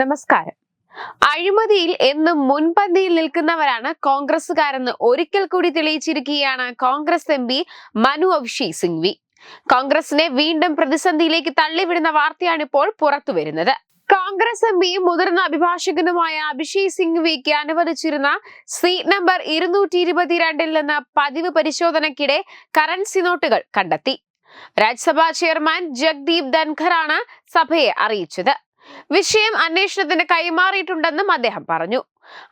നമസ്കാരം. അഴിമതിയിൽ എന്നും മുൻപന്തിയിൽ നിൽക്കുന്നവരാണ് കോൺഗ്രസുകാരെന്ന് ഒരിക്കൽ കൂടി തെളിയിച്ചിരിക്കുകയാണ് കോൺഗ്രസ് എം പി മനു അഭിഷേക് സിംഗ്വി. കോൺഗ്രസിനെ വീണ്ടും പ്രതിസന്ധിയിലേക്ക് തള്ളിവിടുന്ന വാർത്തയാണ് ഇപ്പോൾ പുറത്തുവരുന്നത് കോൺഗ്രസ് എം പിയും മുതിർന്ന അഭിഭാഷകനുമായ അഭിഷേക് സിംഗ്വിക്ക് അനുവദിച്ചിരുന്ന സീറ്റ് നമ്പർ ഇരുന്നൂറ്റി ഇരുപത്തിരണ്ടിൽ നിന്ന് പതിവ് പരിശോധനയ്ക്കിടെ കറൻസി നോട്ടുകൾ കണ്ടെത്തി. രാജ്യസഭാ ചെയർമാൻ ജഗ്ദീപ് ധൻഖറാണ് സഭയെ അറിയിച്ചത്. വിഷയം അന്വേഷണത്തിന് കൈമാറിയിട്ടുണ്ടെന്നും അദ്ദേഹം പറഞ്ഞു.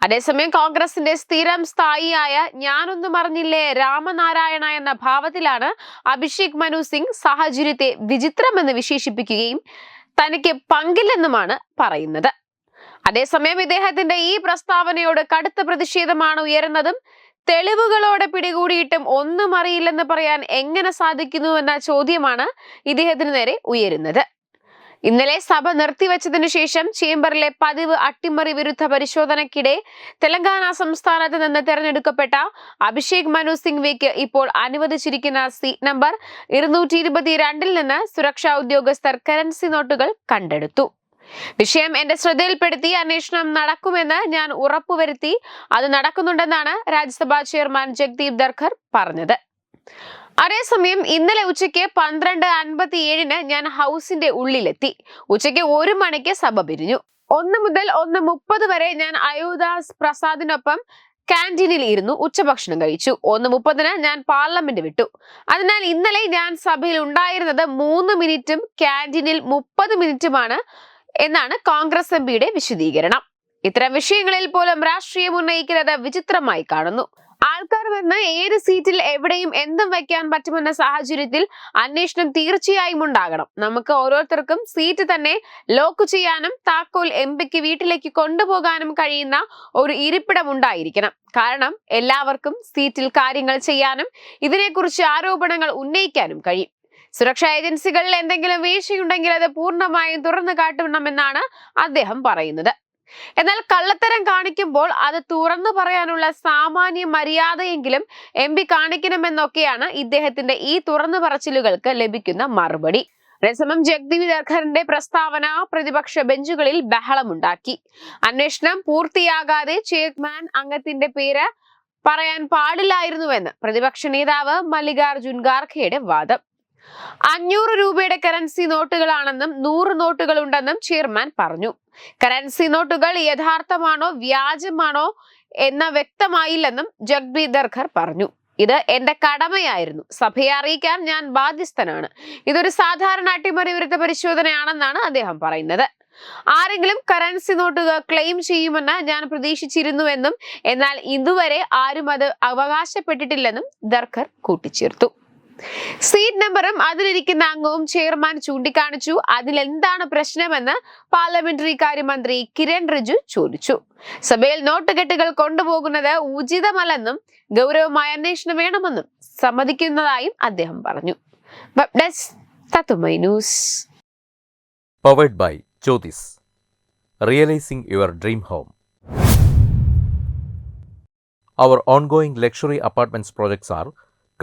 അതേസമയം കോൺഗ്രസിന്റെ സ്ഥിരം സ്ഥായിയായ ഞാനൊന്നും അറിഞ്ഞില്ലേ രാമനാരായണ എന്ന ഭാവത്തിലാണ് അഭിഷേക് മനു സിംഗ് സാഹചര്യത്തെ വിചിത്രമെന്ന് വിശേഷിപ്പിക്കുകയും തനിക്ക് പങ്കില്ലെന്നുമാണ് പറയുന്നത്. അതേസമയം ഇദ്ദേഹത്തിന്റെ ഈ പ്രസ്താവനയോട് കടുത്ത പ്രതിഷേധമാണ് ഉയരുന്നതും തെളിവുകളോടെ പിടികൂടിയിട്ടും ഒന്നും അറിയില്ലെന്ന് പറയാൻ എങ്ങനെ സാധിക്കുന്നു എന്ന ചോദ്യമാണ് ഇദ്ദേഹത്തിന് നേരെ ഉയരുന്നത്. ഇന്നലെ സഭ നിർത്തിവച്ചതിനു ശേഷം ചേംബറിലെ പതിവ് അട്ടിമറി വിരുദ്ധ പരിശോധനയ്ക്കിടെ തെലങ്കാന സംസ്ഥാനത്ത് നിന്ന് തെരഞ്ഞെടുക്കപ്പെട്ട അഭിഷേക് മനു സിംഗ്വിക്ക് ഇപ്പോൾ അനുവദിച്ചിരിക്കുന്ന സീറ്റ് നമ്പർ ഇരുന്നൂറ്റി ഇരുപത്തിരണ്ടിൽ നിന്ന് സുരക്ഷാ ഉദ്യോഗസ്ഥർ കറൻസി നോട്ടുകൾ കണ്ടെടുത്തു. വിഷയം എന്റെ ശ്രദ്ധയിൽപ്പെടുത്തി അന്വേഷണം നടക്കുമെന്ന് ഞാൻ ഉറപ്പുവരുത്തി. അത് നടക്കുന്നുണ്ടെന്നാണ് രാജ്യസഭാ ചെയർമാൻ ജഗ്ദീപ് ധർഖർ പറഞ്ഞത്. അതേസമയം ഇന്നലെ ഉച്ചയ്ക്ക് പന്ത്രണ്ട് അൻപത്തി ഏഴിന് ഞാൻ ഹൗസിന്റെ ഉള്ളിലെത്തി. ഉച്ചയ്ക്ക് ഒരു മണിക്ക് സഭ പിരിഞ്ഞു. ഒന്ന് മുതൽ ഒന്ന് മുപ്പത് വരെ ഞാൻ അയോദാസ് പ്രസാദിനൊപ്പം കാന്റീനിൽ ഇരുന്നു ഉച്ചഭക്ഷണം കഴിച്ചു. ഒന്ന് മുപ്പതിന് ഞാൻ പാർലമെന്റ് വിട്ടു. അതിനാൽ ഇന്നലെ ഞാൻ സഭയിൽ ഉണ്ടായിരുന്നത് മൂന്ന് മിനിറ്റും കാന്റീനിൽ മുപ്പത് മിനിറ്റുമാണ് എന്നാണ് കോൺഗ്രസ് എം വിശദീകരണം. ഇത്തരം വിഷയങ്ങളിൽ പോലും രാഷ്ട്രീയം ഉന്നയിക്കുന്നത് വിചിത്രമായി കാണുന്നു. ആൾക്കാർ വന്ന് ഏത് സീറ്റിൽ എവിടെയും എന്തും വെക്കാൻ പറ്റുമെന്ന സാഹചര്യത്തിൽ അന്വേഷണം തീർച്ചയായും ഉണ്ടാകണം. നമുക്ക് ഓരോരുത്തർക്കും സീറ്റ് തന്നെ ലോക്ക് ചെയ്യാനും താക്കോൽ എം പിക്ക് വീട്ടിലേക്ക് കൊണ്ടുപോകാനും കഴിയുന്ന ഒരു ഇരിപ്പിടം ഉണ്ടായിരിക്കണം. കാരണം എല്ലാവർക്കും സീറ്റിൽ കാര്യങ്ങൾ ചെയ്യാനും ഇതിനെക്കുറിച്ച് ആരോപണങ്ങൾ ഉന്നയിക്കാനും കഴിയും. സുരക്ഷാ ഏജൻസികളിൽ എന്തെങ്കിലും വീഴ്ചയുണ്ടെങ്കിൽ അത് പൂർണമായും തുറന്നു കാട്ടണമെന്നാണ് അദ്ദേഹം പറയുന്നത്. എന്നാൽ കള്ളത്തരം കാണിക്കുമ്പോൾ അത് തുറന്നു പറയാനുള്ള സാമാന്യ മര്യാദയെങ്കിലും എം പി കാണിക്കണമെന്നൊക്കെയാണ് ഇദ്ദേഹത്തിന്റെ ഈ തുറന്നു പറച്ചിലുകൾക്ക് ലഭിക്കുന്ന മറുപടി. അതേസമയം ജഗ്ദീപ് ധർഖറിന്റെ പ്രസ്താവന പ്രതിപക്ഷ ബെഞ്ചുകളിൽ ബഹളമുണ്ടാക്കി. അന്വേഷണം പൂർത്തിയാകാതെ ചെയർമാൻ അംഗത്തിന്റെ പേര് പറയാൻ പാടില്ലായിരുന്നുവെന്ന് പ്രതിപക്ഷ നേതാവ് മല്ലികാർജുൻ ഖാർഖെയുടെ വാദം. അഞ്ഞൂറ് രൂപയുടെ കറൻസി നോട്ടുകളാണെന്നും നൂറ് നോട്ടുകൾ ഉണ്ടെന്നും ചെയർമാൻ പറഞ്ഞു. കറൻസി നോട്ടുകൾ യഥാർത്ഥമാണോ വ്യാജമാണോ എന്ന വ്യക്തമായില്ലെന്നും ജഗ്ബീത് ദർഖർ പറഞ്ഞു. ഇത് എന്റെ കടമയായിരുന്നു. സഭയെ അറിയിക്കാൻ ഞാൻ ബാധ്യസ്ഥനാണ്. ഇതൊരു സാധാരണ അട്ടിമറി വിരുദ്ധ പരിശോധനയാണെന്നാണ് അദ്ദേഹം പറയുന്നത്. ആരെങ്കിലും കറൻസി നോട്ടുകൾ ക്ലെയിം ചെയ്യുമെന്ന് ഞാൻ പ്രതീക്ഷിച്ചിരുന്നുവെന്നും എന്നാൽ ഇതുവരെ ആരും അത് അവകാശപ്പെട്ടിട്ടില്ലെന്നും ദർഖർ കൂട്ടിച്ചേർത്തു. സീറ്റ് നമ്പറും അതിലിരിക്കുന്ന അംഗവും ചെയർമാൻ ചൂണ്ടിക്കാണിച്ചു. അതിലെന്താണ് പ്രശ്നമെന്ന് പാർലമെന്ററി കാര്യമന്ത്രി കിരൺ റിജു ചോദിച്ചു. സഭയിൽ നോട്ടുകെട്ടുകൾ കൊണ്ടുപോകുന്നത് ഉചിതമല്ലെന്നും ഗൗരവമായ അന്വേഷണം വേണമെന്നും സമ്മതിക്കുന്നതായും അദ്ദേഹം പറഞ്ഞു. വെബ് ഡെസ്ക് തത്തുമൈ news powered by Jyothis realising your dream